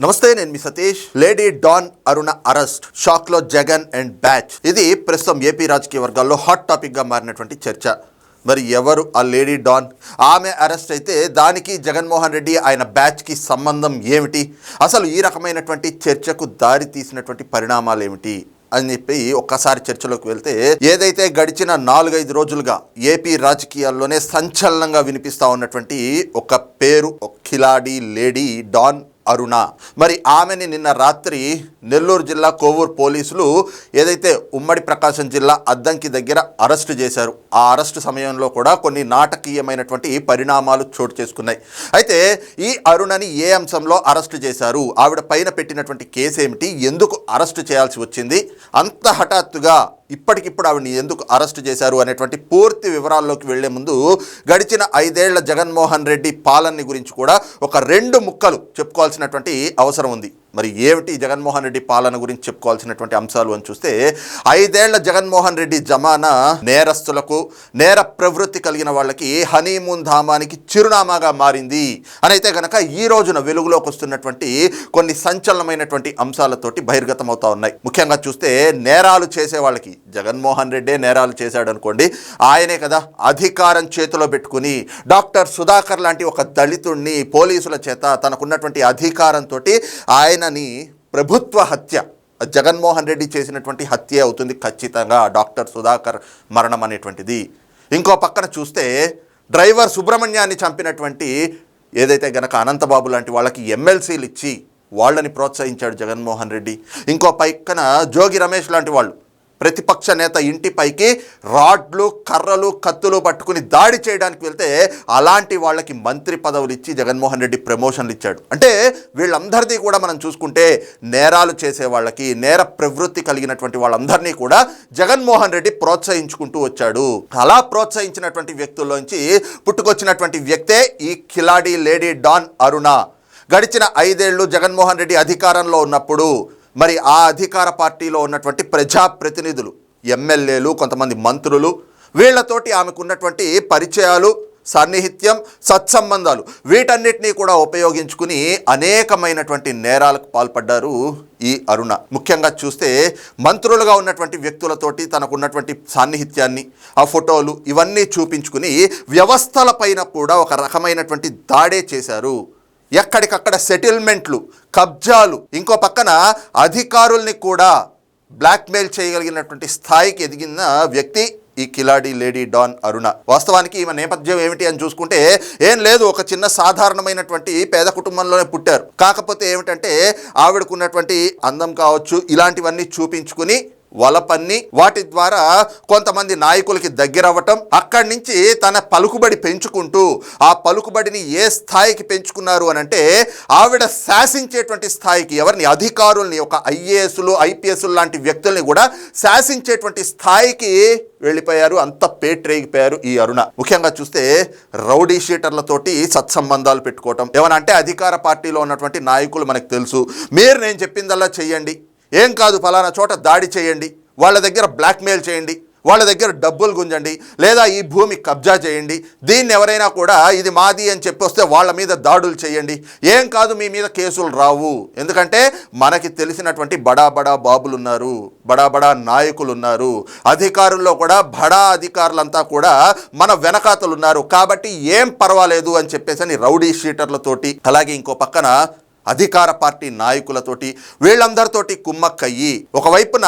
నమస్తే నేను మీ Satish. Lady don Aruna arrest. షాక్లో జగన్ అండ్ బ్యాచ్. ఇది ప్రస్తుతం ఏపీ రాజకీయ వర్గాల్లో హాట్ టాపిక్గా మారినటువంటి చర్చ. మరి ఎవరు ఆ లేడీ డాన్? ఆమె అరెస్ట్ అయితే దానికి జగన్మోహన్ రెడ్డి ఆయన బ్యాచ్కి సంబంధం ఏమిటి? అసలు ఈ రకమైనటువంటి చర్చకు దారి తీసినటువంటి పరిణామాలు ఏమిటి? అని చెప్పి ఒక్కసారి చర్చలోకి వెళ్తే ఏదైతే గడిచిన నాలుగైదు రోజులుగా ఏపీ రాజకీయాల్లోనే సంచలనంగా వినిపిస్తూ ఉన్నటువంటి ఒక పేరు ఒక ఖిలాడి లేడీ డాన్ అరుణ. మరి ఆమెని నిన్న రాత్రి నెల్లూరు జిల్లా కోవూరు పోలీసులు ఏదైతే ఉమ్మడి ప్రకాశం జిల్లా అద్దంకి దగ్గర అరెస్టు చేశారు ఆ అరెస్టు సమయంలో కూడా కొన్ని నాటకీయమైనటువంటి పరిణామాలు చోటు చేసుకున్నాయి. అయితే ఈ అరుణని ఏ అంశంలో అరెస్టు చేశారు ఆవిడ పైన పెట్టినటువంటి కేసు ఏమిటి ఎందుకు అరెస్టు చేయాల్సి వచ్చింది అంత హఠాత్తుగా ఇప్పటికిప్పుడు ఆవిడని ఎందుకు అరెస్ట్ చేశారు అనేటువంటి పూర్తి వివరాల్లోకి వెళ్ళే ముందు గడిచిన ఐదేళ్ళ జగన్మోహన్ రెడ్డి పాలన గురించి కూడా ఒక రెండు ముక్కలు చెప్పుకోవాల్సినటువంటి అవసరం ఉంది. మరి ఏమిటి జగన్మోహన్ రెడ్డి పాలన గురించి చెప్పుకోవాల్సినటువంటి అంశాలు అని చూస్తే ఐదేళ్ళ జగన్మోహన్ రెడ్డి జమానా నేరస్తులకు నేర ప్రవృత్తి కలిగిన వాళ్ళకి హనీమూన్ ధామానికి చిరునామాగా మారింది. అనైతే గనక ఈ రోజున వెలుగులోకి వస్తున్నటువంటి కొన్ని సంచలనమైనటువంటి అంశాలతోటి బహిర్గతం అవుతా ఉన్నాయి. ముఖ్యంగా చూస్తే నేరాలు చేసే వాళ్ళకి జగన్మోహన్ రెడ్డే నేరాలు చేశాడు అనుకోండి ఆయనే కదా అధికారం చేతిలో పెట్టుకుని డాక్టర్ సుధాకర్ లాంటి ఒక దళితుడిని పోలీసుల చేత తనకున్నటువంటి అధికారంతో ఆయనని ప్రభుత్వ హత్య జగన్మోహన్ రెడ్డి చేసినటువంటి హత్య అవుతుంది ఖచ్చితంగా డాక్టర్ సుధాకర్ మరణం అనేటువంటిది. ఇంకో పక్కన చూస్తే డ్రైవర్ సుబ్రహ్మణ్యాన్ని చంపినటువంటి ఏదైతే గనక అనంతబాబు లాంటి వాళ్ళకి ఎమ్మెల్సీలు ఇచ్చి వాళ్ళని ప్రోత్సహించాడు జగన్మోహన్ రెడ్డి. ఇంకో పక్కన జోగి రమేష్ లాంటి వాళ్ళు ప్రతిపక్ష నేత ఇంటిపైకి రాడ్లు కర్రలు కత్తులు పట్టుకుని దాడి చేయడానికి వెళ్తే అలాంటి వాళ్ళకి మంత్రి పదవులు ఇచ్చి జగన్మోహన్ రెడ్డి ప్రమోషన్లు ఇచ్చాడు. అంటే వీళ్ళందరిది కూడా మనం చూసుకుంటే నేరాలు చేసే వాళ్ళకి నేర ప్రవృత్తి కలిగినటువంటి వాళ్ళందరినీ కూడా జగన్మోహన్ రెడ్డి ప్రోత్సహించుకుంటూ వచ్చాడు. అలా ప్రోత్సహించినటువంటి వ్యక్తుల్లోంచి పుట్టుకొచ్చినటువంటి వ్యక్తే ఈ కిలాడి లేడీ డాన్ అరుణ. గడిచిన ఐదేళ్ళు జగన్మోహన్ రెడ్డి అధికారంలో ఉన్నప్పుడు మరి ఆ అధికార పార్టీలో ఉన్నటువంటి ప్రజాప్రతినిధులు ఎమ్మెల్యేలు కొంతమంది మంత్రులు వీళ్ళతోటి ఆమెకున్నటువంటి పరిచయాలు సాన్నిహిత్యం సత్సంబంధాలు వీటన్నిటినీ కూడా ఉపయోగించుకుని అనేకమైనటువంటి నేరాలకు పాల్పడ్డారు ఈ అరుణ. ముఖ్యంగా చూస్తే మంత్రులుగా ఉన్నటువంటి వ్యక్తులతోటి తనకున్నటువంటి సాన్నిహిత్యాన్ని ఆ ఫోటోలు ఇవన్నీ చూపించుకుని వ్యవస్థలపైన కూడా ఒక రకమైనటువంటి దాడే చేశారు ఎక్కడికక్కడ సెటిల్మెంట్లు కబ్జాలు ఇంకో పక్కన అధికారుల్ని కూడా బ్లాక్మెయిల్ చేయగలిగినటువంటి స్థాయికి ఎదిగిన వ్యక్తి ఈ కిలాడి లేడీ డాన్ అరుణ. వాస్తవానికి ఈమె నేపథ్యం ఏమిటి అని చూసుకుంటే ఏం లేదు ఒక చిన్న సాధారణమైనటువంటి పేద కుటుంబంలోనే పుట్టారు. కాకపోతే ఏమిటంటే ఆవిడకున్నటువంటి అందం కావచ్చు ఇలాంటివన్నీ చూపించుకుని వలపన్ని వాటి ద్వారా కొంతమంది నాయకులకి దగ్గరవ్వటం అక్కడి నుంచి తన పలుకుబడి పెంచుకుంటూ ఆ పలుకుబడిని ఏ స్థాయికి పెంచుకున్నారు అని అంటే ఆవిడ శాసించేటువంటి స్థాయికి ఎవరిని అధికారుల్ని ఒక ఐఏఎస్లు ఐపీఎస్లు లాంటి వ్యక్తుల్ని కూడా శాసించేటువంటి స్థాయికి వెళ్ళిపోయారు. అంత పేట్రేగిపోయారు ఈ అరుణ. ముఖ్యంగా చూస్తే రౌడీ షీటర్లతోటి సత్సంబంధాలు పెట్టుకోవటం. ఏమనంటే అధికార పార్టీలో ఉన్నటువంటి నాయకులు మనకు తెలుసు. మీరు నేను చెప్పిందల్లా చెయ్యండి. ఏం కాదు ఫలానా చోట దాడి చేయండి వాళ్ళ దగ్గర బ్లాక్మెయిల్ చేయండి వాళ్ళ దగ్గర డబ్బులు గుంజండి లేదా ఈ భూమి కబ్జా చేయండి. దీన్ని ఎవరైనా కూడా ఇది మాది అని చెప్పి వస్తే వాళ్ళ మీద దాడులు చేయండి. ఏం కాదు మీ మీద కేసులు రావు. ఎందుకంటే మనకి తెలిసినటువంటి బడా బడా బాబులు ఉన్నారు బడా బడా నాయకులు ఉన్నారు అధికారుల్లో కూడా బడా అధికారులంతా కూడా మన వెనకాతలు ఉన్నారు కాబట్టి ఏం పర్వాలేదు అని చెప్పేసి అని రౌడీ షీటర్లతోటి అలాగే ఇంకో పక్కన అధికార పార్టీ నాయకులతోటి వీళ్ళందరితోటి కుమ్మక్కయ్యి. ఒకవైపున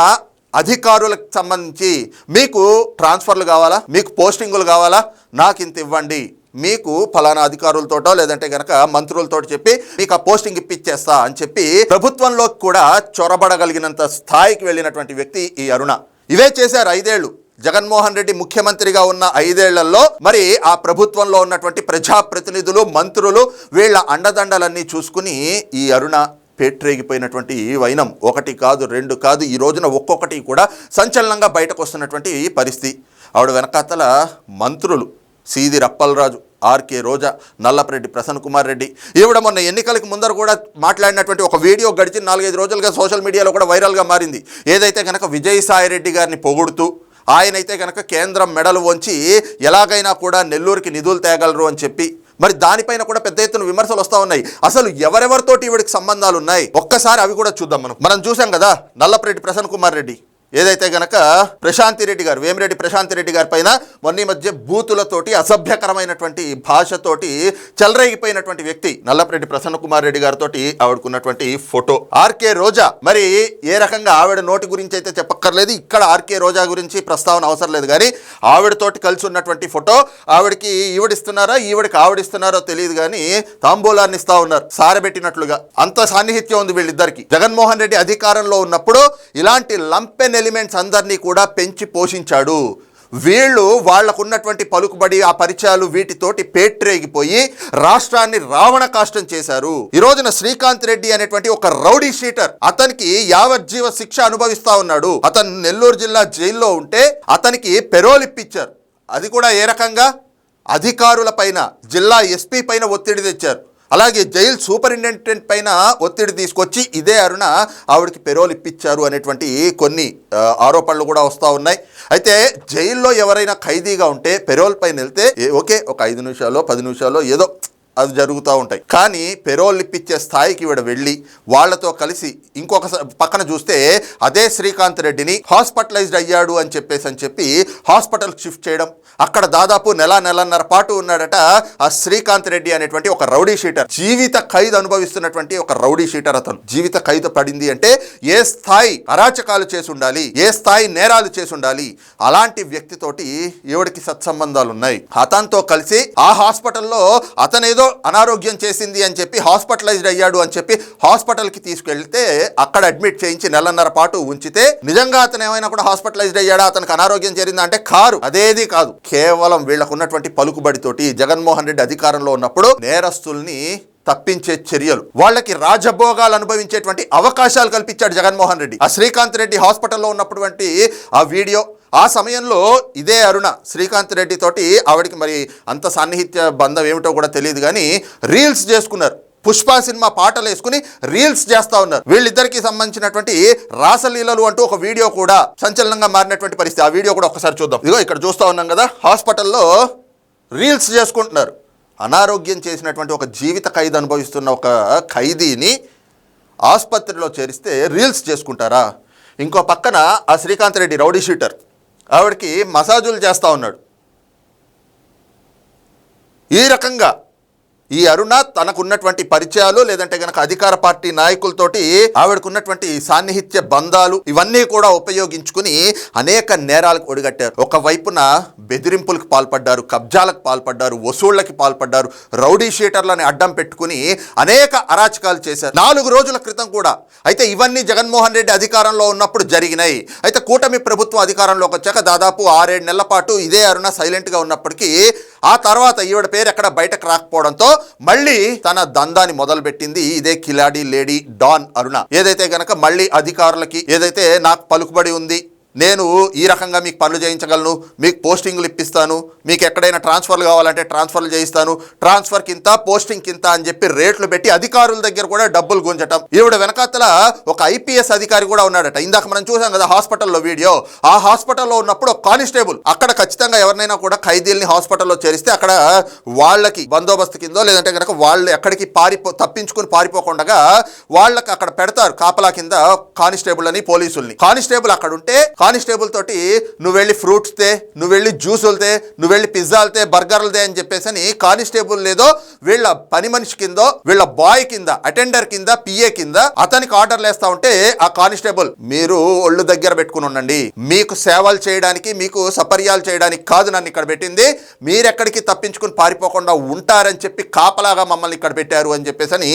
అధికారులకు సంబంధించి మీకు ట్రాన్స్ఫర్లు కావాలా? మీకు పోస్టింగులు కావాలా? నాకు ఇంత ఇవ్వండి. మీకు ఫలానా అధికారులతోటో లేదంటే కనుక మంత్రులతో చెప్పి మీకు ఆ పోస్టింగ్ ఇప్పించేస్తా అని చెప్పి ప్రభుత్వంలో కూడా చొరబడగలిగినంత స్థాయికి వెళ్ళినటువంటి వ్యక్తి ఈ అరుణ. ఇవే చేశారు ఐదేళ్ళు జగన్మోహన్ రెడ్డి ముఖ్యమంత్రిగా ఉన్న ఐదేళ్ళలో మరి ఆ ప్రభుత్వంలో ఉన్నటువంటి ప్రజాప్రతినిధులు మంత్రులు వీళ్ళ అండదండలన్నీ చూసుకుని ఈ అరుణ పేట్రేగిపోయినటువంటి వైనం ఒకటి కాదు రెండు కాదు ఈ రోజున ఒక్కొక్కటి కూడా సంచలనంగా బయటకు వస్తున్నటువంటి పరిస్థితి. ఆవిడ వెనకాతల మంత్రులు సీది రప్పలరాజు ఆర్కే రోజా నల్లపరెడ్డి ప్రసన్న కుమార్ రెడ్డి. ఈవిడ మొన్న ఎన్నికలకు ముందర కూడా మాట్లాడినటువంటి ఒక వీడియో గడిచిన నాలుగైదు రోజులుగా సోషల్ మీడియాలో కూడా వైరల్గా మారింది. ఏదైతే కనుక విజయసాయి రెడ్డి గారిని పొగుడుతూ ఆయనైతే కనుక కేంద్రం మెడలు వంచి ఎలాగైనా కూడా నెల్లూరుకి నిధులు తేగలరు అని చెప్పి మరి దానిపైన కూడా పెద్ద ఎత్తున విమర్శలు వస్తూ ఉన్నాయి. అసలు ఎవరెవరితోటి ఈవిడికి సంబంధాలు ఉన్నాయి? ఒక్కసారి అవి కూడా చూద్దాం మనం. మనం చూసాం కదా నల్లపరెడ్డి ప్రసన్న కుమార్ రెడ్డి. ఏదైతే గనక ప్రశాంతి రెడ్డి గారు వేమిరెడ్డి ప్రశాంతి రెడ్డి గారి పైన మొన్న ఈ మధ్య బూతులతోటి అసభ్యకరమైనటువంటి భాషతోటి చెలరేగిపోయినటువంటి వ్యక్తి నల్లపరెడ్డి ప్రసన్న కుమార్ రెడ్డి గారితో ఆవిడకున్నటువంటి ఫోటో. ఆర్కే రోజా మరి ఏ రకంగా ఆవిడ నోటి గురించి అయితే చెప్పక్కర్లేదు ఇక్కడ ఆర్కే రోజా గురించి ప్రస్తావన అవసరం లేదు. కానీ ఆవిడతోటి కలిసి ఉన్నటువంటి ఫోటో ఆవిడకి ఈవిడిస్తున్నారా ఈవిడికి ఆవిడిస్తున్నారో తెలియదు కానీ తాంబూలాన్ని ఇస్తా ఉన్నారు సారబెట్టినట్లుగా. అంత సాన్నిహిత్యం ఉంది వీళ్ళిద్దరికి. జగన్మోహన్ రెడ్డి అధికారంలో ఉన్నప్పుడు ఇలాంటి లంపెన్ ఎలిమెంట్స్ అందరినీ కూడా పెంచి పోషించాడు. వీళ్ళు వాళ్ళకున్నటువంటి పలుకుబడి ఆ పరిచయాలు వీటితోటి పేట్రేగిపోయి రాష్ట్రాన్ని రావణ కాష్టం చేశారు. ఈ రోజున శ్రీకాంత్ రెడ్డి అనేటువంటి ఒక రౌడీ షీటర్ అతనికి యావజ్జీవ శిక్ష అనుభవిస్తా ఉన్నాడు. అతను నెల్లూరు జిల్లా జైల్లో ఉంటే అతనికి పెరోల్ ఇప్పించారు అది కూడా ఏ రకంగా? అధికారుల పైన జిల్లా ఎస్పీ పైన ఒత్తిడి తెచ్చారు. అలాగే జైలు సూపరింటెండెంట్ పైన ఒత్తిడి తీసుకొచ్చి ఇదే అరుణ ఆవిడకి పెరోల్ ఇప్పించారు అనేటువంటి కొన్ని ఆరోపణలు కూడా వస్తూ ఉన్నాయి. అయితే జైల్లో ఎవరైనా ఖైదీగా ఉంటే పెరోల్ పైన వెళ్తే ఓకే ఒక ఐదు నిమిషాలు పది నిమిషాలు ఏదో అది జరుగుతూ ఉంటాయి. కానీ పెరోల్ ఇప్పించే స్థాయికి ఇవిడ వెళ్ళి వాళ్ళతో కలిసి ఇంకొక స- పక్కన చూస్తే అదే శ్రీకాంత్ రెడ్డిని హాస్పిటలైజ్డ్ అయ్యాడు అని చెప్పేసి అని చెప్పి హాస్పిటల్కి షిఫ్ట్ చేయడం. అక్కడ దాదాపు నెల నెలన్నర పాటు ఉన్నాడట ఆ శ్రీకాంత్ రెడ్డి అనేటువంటి ఒక రౌడీ షీటర్. జీవిత ఖైదు అనుభవిస్తున్నటువంటి ఒక రౌడీ షీటర్ అతను. జీవిత ఖైదు పడింది అంటే ఏ స్థాయి అరాచకాలు చేసి ఉండాలి ఏ స్థాయి నేరాలు చేసి ఉండాలి అలాంటి వ్యక్తితోటి ఎవడికి సత్సంబంధాలు ఉన్నాయి? అతనితో కలిసి ఆ హాస్పిటల్లో అతనేదో అనారోగ్యం చేసింది అని చెప్పి హాస్పిటలైజ్డ్ అయ్యాడు అని చెప్పి హాస్పిటల్కి తీసుకెళ్తే అక్కడ అడ్మిట్ చేయించి నెలన్నర పాటు ఉంచితే నిజంగా అతను ఏమైనా కూడా హాస్పిటలైజ్డ్ అయ్యాడా? అతనికి అనారోగ్యం జరిగిందా అంటే కారు. అదేది కాదు. కేవలం వీళ్ళకు ఉన్నటువంటి పలుకుబడితోటి జగన్మోహన్ రెడ్డి అధికారంలో ఉన్నప్పుడు నేరస్తుల్ని తప్పించే చర్యలు. వాళ్ళకి రాజభోగాలు అనుభవించేటువంటి అవకాశాలు కల్పించాడు జగన్మోహన్ రెడ్డి. ఆ శ్రీకాంత్ రెడ్డి హాస్పిటల్లో ఉన్నటువంటి ఆ వీడియో ఆ సమయంలో ఇదే అరుణ శ్రీకాంత్ రెడ్డి తోటి ఆవిడకి మరి అంత సాన్నిహిత్య బంధం ఏమిటో కూడా తెలియదు కానీ రీల్స్ చేసుకున్నారు. పుష్ప సినిమా పాటలు వేసుకుని రీల్స్ చేస్తా ఉన్నారు. వీళ్ళిద్దరికి సంబంధించినటువంటి రాసలీలలు అంటూ ఒక వీడియో కూడా సంచలనంగా మారినటువంటి పరిస్థితి. ఆ వీడియో కూడా ఒకసారి చూద్దాం. ఇదిగో ఇక్కడ చూస్తూ ఉన్నాం కదా హాస్పిటల్లో రీల్స్ చేసుకుంటున్నారు. అనారోగ్యం చేసినటువంటి ఒక జీవిత ఖైదు అనుభవిస్తున్న ఒక ఖైదీని ఆసుపత్రిలో చేరిస్తే రీల్స్ చేసుకుంటారా? ఇంకో పక్కన ఆ శ్రీకాంత్ రెడ్డి రౌడీ షీటర్. ఆవిడకి మసాజులు చేస్తూ ఉన్నాడు. ఈ రకంగా ఈ అరుణ తనకున్నటువంటి పరిచయాలు లేదంటే గనక అధికార పార్టీ నాయకులతోటి ఆవిడకున్నటువంటి సాన్నిహిత్య బంధాలు ఇవన్నీ కూడా ఉపయోగించుకుని అనేక నేరాలకు ఒడిగట్టారు. ఒకవైపున బెదిరింపులకు పాల్పడ్డారు కబ్జాలకు పాల్పడ్డారు వసూళ్ళకి పాల్పడ్డారు రౌడీ షీటర్లని అడ్డం పెట్టుకుని అనేక అరాచకాలు చేశారు. నాలుగు రోజుల క్రితం కూడా. అయితే ఇవన్నీ జగన్మోహన్ రెడ్డి అధికారంలో ఉన్నప్పుడు జరిగినాయి. అయితే కూటమి ప్రభుత్వం అధికారంలోకి వచ్చాక దాదాపు ఆరేడు నెలల పాటు ఇదే అరుణ సైలెంట్గా ఉన్నప్పటికీ ఆ తర్వాత ఈవిడ పేరు ఎక్కడ బయటకు రాకపోవడంతో మళ్ళీ తన దందాన్ని మొదలుపెట్టింది ఇదే కిలాడి లేడీ డాన్ అరుణ. ఏదైతే గనక మళ్ళీ అధికారులకి ఏదైతే నాకు పలుకుబడి ఉంది నేను ఈ రకంగా మీకు పనులు చేయించగలను మీకు పోస్టింగ్లు ఇప్పిస్తాను మీకు ఎక్కడైనా ట్రాన్స్ఫర్లు కావాలంటే ట్రాన్స్ఫర్లు చేయిస్తాను ట్రాన్స్ఫర్ కింద పోస్టింగ్ కింద అని చెప్పి రేట్లు పెట్టి అధికారుల దగ్గర కూడా డబ్బులు గుంజటం. ఈవిడ వెనకాతల ఒక ఐపీఎస్ అధికారి కూడా ఉన్నాడట. ఇందాక మనం చూసాం కదా హాస్పిటల్లో వీడియో. ఆ హాస్పిటల్లో ఉన్నప్పుడు కానిస్టేబుల్ అక్కడ ఖచ్చితంగా ఎవరినైనా కూడా ఖైదీల్ని హాస్పిటల్లో చేరిస్తే అక్కడ వాళ్ళకి బందోబస్తు కిందో లేదంటే కనుక వాళ్ళు ఎక్కడికి పారిపో తప్పించుకుని పారిపోకుండా వాళ్ళకి అక్కడ పెడతారు కాపలా కింద కానిస్టేబుల్ అని పోలీసుల్ని. కానిస్టేబుల్ అక్కడ ఉంటే కానిస్టేబుల్ తోటి నువ్వు వెళ్ళి ఫ్రూట్స్ తే నువ్వు వెళ్ళి జ్యూసులు తే నువ్వు వెళ్ళి పిజ్జాలు తే బర్గర్లు తే అని చెప్పేసి అని కానిస్టేబుల్ లేదో వీళ్ళ పని మనిషి కిందో వీళ్ళ బాయ్ కింద అటెండర్ కింద పిఏ కింద అతనికి ఆర్డర్లు వేస్తా ఉంటే ఆ కానిస్టేబుల్ మీరు ఒళ్ళు దగ్గర పెట్టుకుని ఉండండి. మీకు సేవలు చేయడానికి మీకు సపర్యాలు చేయడానికి కాదు నన్ను ఇక్కడ పెట్టింది. మీరెక్కడికి తప్పించుకుని పారిపోకుండా ఉంటారని చెప్పి కాపలాగా మమ్మల్ని ఇక్కడ పెట్టారు అని చెప్పేసి అని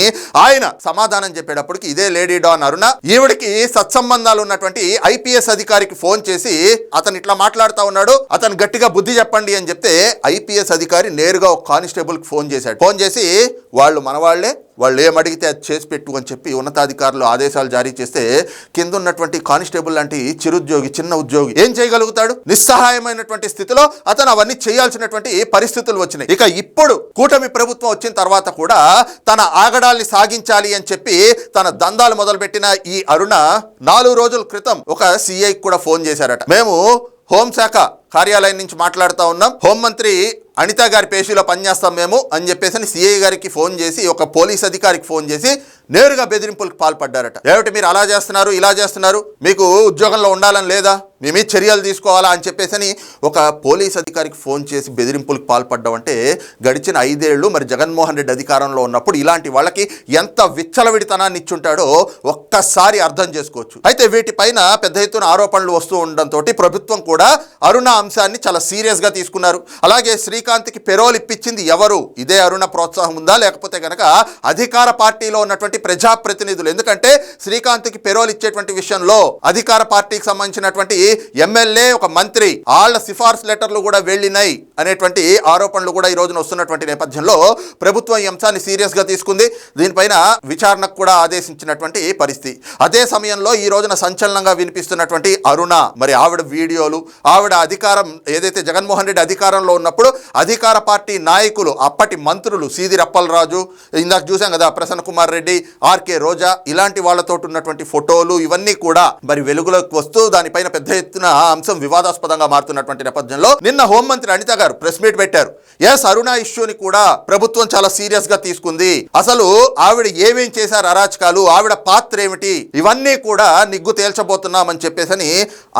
ఆయన సమాధానం చెప్పేటప్పటికి ఇదే లేడీ డాన్ అరుణ. ఈవిడికి సత్సంబంధాలు ఉన్నటువంటి ఐపీఎస్ అధికారికి ఫోన్ చేసి అతను ఇట్లా మాట్లాడుతా ఉన్నాడు అతను గట్టిగా బుద్ధి చెప్పండి అని చెప్తే ఐపీఎస్ అధికారి నేరుగా ఒక కానిస్టేబుల్కి ఫోన్ చేశాడు. ఫోన్ చేసి వాళ్ళు మనవాళ్ళే వాళ్ళు ఏం అడిగితే అది చేసి పెట్టు అని చెప్పి ఉన్నతాధికారులు ఆదేశాలు జారీ చేస్తే కింద ఉన్నటువంటి కానిస్టేబుల్ లాంటి చిరుద్యోగి చిన్న ఉద్యోగి ఏం చేయగలుగుతాడు? నిస్సహాయమైనటువంటి స్థితిలో అతను అవన్నీ చేయాల్సినటువంటి పరిస్థితులు వచ్చినాయి. ఇక ఇప్పుడు కూటమి ప్రభుత్వం వచ్చిన తర్వాత కూడా తన ఆగడాల్ని సాగించాలి అని చెప్పి తన దందాలు మొదలుపెట్టిన ఈ అరుణ నాలుగు రోజుల క్రితం ఒక సిఐకి కూడా ఫోన్ చేశారట. మేము హోంశాఖ కార్యాలయం నుంచి మాట్లాడుతూ ఉన్నాం. హోంమంత్రి అనిత గారి పేషీలో పనిచేస్తాం మేము అని చెప్పేసి సిఐ గారికి ఫోన్ చేసి ఒక పోలీస్ అధికారికి ఫోన్ చేసి నేరుగా బెదిరింపులకు పాల్పడ్డారట. ఏమిటి మీరు అలా చేస్తున్నారు ఇలా చేస్తున్నారు? మీకు ఉద్యోగంలో ఉండాలని లేదా? మీ మీద చర్యలు తీసుకోవాలా అని చెప్పేసి ఒక పోలీస్ అధికారికి ఫోన్ చేసి బెదిరింపులకు పాల్పడ్డం అంటే గడిచిన ఐదేళ్ళు మరి జగన్మోహన్ రెడ్డి అధికారంలో ఉన్నప్పుడు ఇలాంటి వాళ్ళకి ఎంత విచ్చలవిడితనాన్ని ఇచ్చుంటాడో ఒక్కసారి అర్థం చేసుకోవచ్చు. అయితే వీటిపైన పెద్ద ఎత్తున ఆరోపణలు వస్తూ ఉండడంతో ప్రభుత్వం కూడా అరుణ అంశాన్ని చాలా సీరియస్గా తీసుకున్నారు. అలాగే శ్రీకాంత్కి పెరోల్ ఇప్పించింది ఎవరు? ఇదే అరుణ ప్రోత్సాహం ఉందా? లేకపోతే కనుక అధికార పార్టీలో ఉన్నటువంటి ప్రజాప్రతినిధులు? ఎందుకంటే శ్రీకాంత్కి పెరోల్ ఇచ్చేటువంటి విషయంలో అధికార పార్టీకి సంబంధించినటువంటి ఎమ్మెల్యే ఒక మంత్రి వాళ్ళ సిఫార్సు లెటర్లు కూడా వెళ్ళినాయి అనేటువంటి ఆరోపణలు కూడా ఈ రోజున వస్తున్నటువంటి నేపథ్యంలో ప్రభుత్వం ఈ అంశాన్ని సీరియస్గా తీసుకుంది. దీనిపైన విచారణకు కూడా ఆదేశించినటువంటి పరిస్థితి. అదే సమయంలో ఈ రోజున సంచలనంగా వినిపిస్తున్నటువంటి అరుణ మరి ఆవిడ వీడియోలు ఆవిడ అధికారం ఏదైతే జగన్మోహన్ రెడ్డి అధికారంలో ఉన్నప్పుడు అధికార పార్టీ నాయకులు అప్పటి మంత్రులు సీది రప్పలరాజు ఇందాక చూసాం కదా ప్రసన్న కుమార్ రెడ్డి ఆర్కే రోజా ఇలాంటి వాళ్ళతో ఉన్నటువంటి ఫోటోలు ఇవన్నీ కూడా మరి వెలుగులోకి వస్తూ దానిపైన పెద్ద ఎత్తున ఆ అంశం వివాదాస్పదంగా మారుతున్నటువంటి నేపథ్యంలో నిన్న హోంమంత్రి అనిత గారు ప్రెస్ మీట్ పెట్టారు. ఎస్ అరుణ ఇష్యూని కూడా ప్రభుత్వం చాలా సీరియస్గా తీసుకుంది. అసలు ఆవిడ ఏమేం చేశారు అరాచకాలు ఆవిడ పాత్ర ఏమిటి ఇవన్నీ కూడా నిగ్గు తేల్చబోతున్నామని చెప్పేసని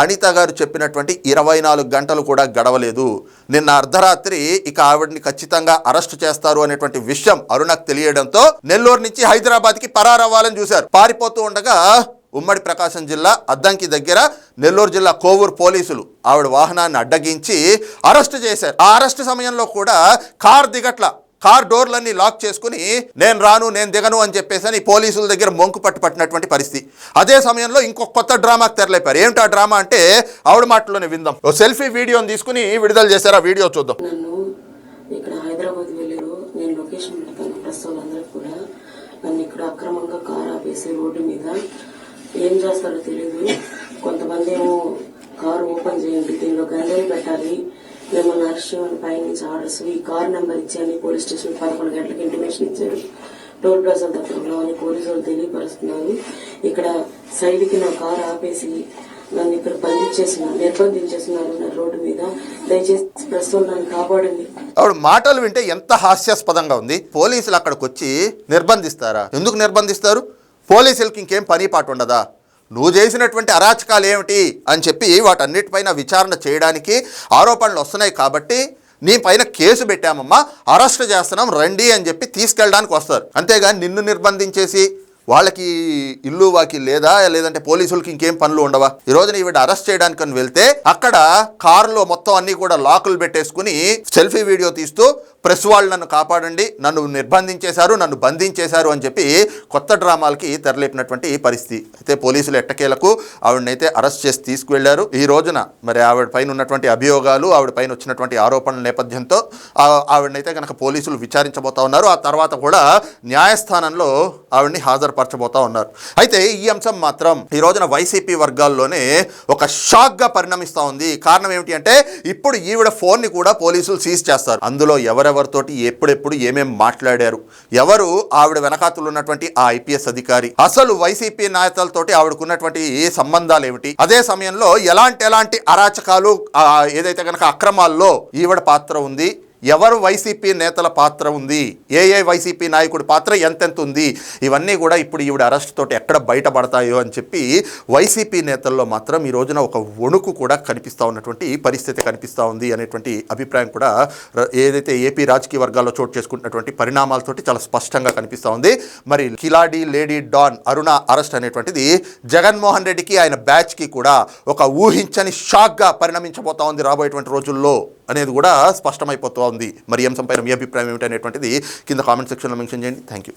అనిత గారు చెప్పినటువంటి ఇరవై నాలుగు గంటలు కూడా గడవలేదు. నిన్న అర్ధరాత్రి ఇక ఆవిడని ఖచ్చితంగా అరెస్ట్ చేస్తారు అనేటువంటి విషయం అరుణకు తెలియడంతో నెల్లూరు నుంచి హైదరాబాద్కి పరారవ్వాలని చూశారు. పారిపోతూ ఉండగా ఉమ్మడి ప్రకాశం జిల్లా అద్దంకి దగ్గర నెల్లూరు జిల్లా కోవూరు పోలీసులు ఆవిడ వాహనాన్ని అడ్డగించి అరెస్ట్ చేశారు. ఆ అరెస్ట్ సమయంలో కూడా కార్ దిగట్ల కార్ డోర్లన్నీ లాక్ చేసుకుని నేను రాను నేను దిగను అని చెప్పేసి అని పోలీసుల దగ్గర మొంకు పట్టు పట్టినటువంటి పరిస్థితి. అదే సమయంలో ఇంకో కొత్త డ్రామాకి తెరలేపారు. ఏమిటి ఆ డ్రామా అంటే ఆవిడ మాటలోనే విందాం. ఓ సెల్ఫీ వీడియోని తీసుకుని విడుదల చేశారు. ఆ వీడియో చూద్దాం. ఇక్కడ హైదరాబాద్ వెళ్ళారు. నేను లొకేషన్ పెడతాను కూడా నన్ను ఇక్కడ అక్రమంగా కార్ ఆపేసి రోడ్డు మీద ఏం చేస్తారో తెలియదు కొంతమంది ఏమో కారు ఓపెన్ చేయండి దీనిలో గంజాయి పెట్టాలి. మిమ్మల్ని అరెస్ట్ చేయమని పైనుంచి ఆర్డర్స్ ఈ కార్ నెంబర్ ఇచ్చేయండి పోలీస్ స్టేషన్ పదకొండు గంటలకు ఇంటిమేషన్ ఇచ్చారు. టోల్ ప్లాజా దగ్గరలో అని పోలీసులు వాళ్ళు తెలియపరుస్తున్నారు. ఇక్కడ సైడ్కి నా కారు ఆపేసి నన్ను ఇక్కడ బంధించేసిన నిర్బంధించేస్తున్నారు నా రోడ్డు మీద. దయచేసి ప్రస్తుతం నన్ను కాపాడండి. ఆవిడ మాటలు వింటే ఎంత హాస్యాస్పదంగా ఉంది. పోలీసులు అక్కడికి వచ్చి నిర్బంధిస్తారా? ఎందుకు నిర్బంధిస్తారు? పోలీసులకి ఇంకేం పనిపాటు ఉండదా? నువ్వు చేసినటువంటి అరాచకాలు ఏమిటి? అని చెప్పి వాటన్నిటిపైన విచారణ చేయడానికి ఆరోపణలు వస్తున్నాయి కాబట్టి నీ పైన కేసు పెట్టామమ్మా అరెస్ట్ చేస్తున్నాం రండి అని చెప్పి తీసుకెళ్ళడానికి వస్తారు. అంతేగాని నిన్ను నిర్బంధించేసి వాళ్ళకి ఇల్లు వాకి లేదా లేదంటే పోలీసులకి ఇంకేం పనులు ఉండవా? ఈ రోజున ఈవిడ అరెస్ట్ చేయడానికి అని వెళ్తే అక్కడ కారులో మొత్తం అన్ని కూడా లాకులు పెట్టేసుకుని సెల్ఫీ వీడియో తీస్తూ ప్రెస్ వాళ్ళు నన్ను కాపాడండి నన్ను నిర్బంధించేశారు నన్ను బంధించేశారు అని చెప్పి కొత్త డ్రామాలకి తెరలేపినటువంటి పరిస్థితి. అయితే పోలీసులు ఎట్టకేలకు ఆవిడనైతే అరెస్ట్ చేసి తీసుకువెళ్ళారు. ఈ రోజున మరి ఆవిడ పైన ఉన్నటువంటి అభియోగాలు ఆవిడ పైన వచ్చినటువంటి ఆరోపణల నేపథ్యంతో ఆవిడనైతే కనుక పోలీసులు విచారించబోతా ఉన్నారు. ఆ తర్వాత కూడా న్యాయస్థానంలో ఆవిడని హాజరుపరచబోతా ఉన్నారు. అయితే ఈ అంశం మాత్రం ఈ రోజున వైసీపీ వర్గాల్లోనే ఒక షాక్గా పరిణమిస్తూ ఉంది. కారణం ఏమిటి అంటే ఇప్పుడు ఈవిడ ఫోన్ని కూడా పోలీసులు సీజ్ చేస్తారు. అందులో ఎవరెవరితోటి ఎప్పుడెప్పుడు ఏమేం మాట్లాడారు? ఎవరు ఆవిడ వెనకాతలు ఉన్నటువంటి ఆ ఐపీఎస్ అధికారి? అసలు వైసీపీ నాయకులతోటి ఆవిడకున్నటువంటి ఏ సంబంధాలు ఏమిటి? అదే సమయంలో ఎలాంటి ఎలాంటి అరాచకాలు ఏదైతే కనుక అక్రమాల్లో ఈవిడ పాత్ర ఉంది ఎవరు వైసీపీ నేతల పాత్ర ఉంది? ఏ ఏ వైసీపీ నాయకుడి పాత్ర ఎంతెంత ఉంది ఇవన్నీ కూడా ఇప్పుడు ఈవిడ అరెస్ట్ తోటి ఎక్కడ బయటపడతాయో అని చెప్పి వైసీపీ నేతల్లో మాత్రం ఈ రోజున ఒక వణుకు కూడా కనిపిస్తూ ఉన్నటువంటి పరిస్థితి కనిపిస్తూ ఉంది అనేటువంటి అభిప్రాయం కూడా ఏదైతే ఏపీ రాజకీయ వర్గాల్లో చోటు చేసుకుంటున్నటువంటి పరిణామాలతోటి చాలా స్పష్టంగా కనిపిస్తూ ఉంది. మరి కిలాడి లేడీ డాన్ అరుణ అరెస్ట్ అనేటువంటిది జగన్మోహన్ రెడ్డికి ఆయన బ్యాచ్కి కూడా ఒక ఊహించని షాక్గా పరిణమించబోతా ఉంది రాబోయేటువంటి రోజుల్లో. అనేది కూడా స్పష్టమైపోతూ ఉంది మరి ఈ అంశంపైన మీ అభిప్రాయం ఏమిటనేటువంటిది కింద కామెంట్ సెక్షన్లో మెన్షన్ చేయండి. Thank you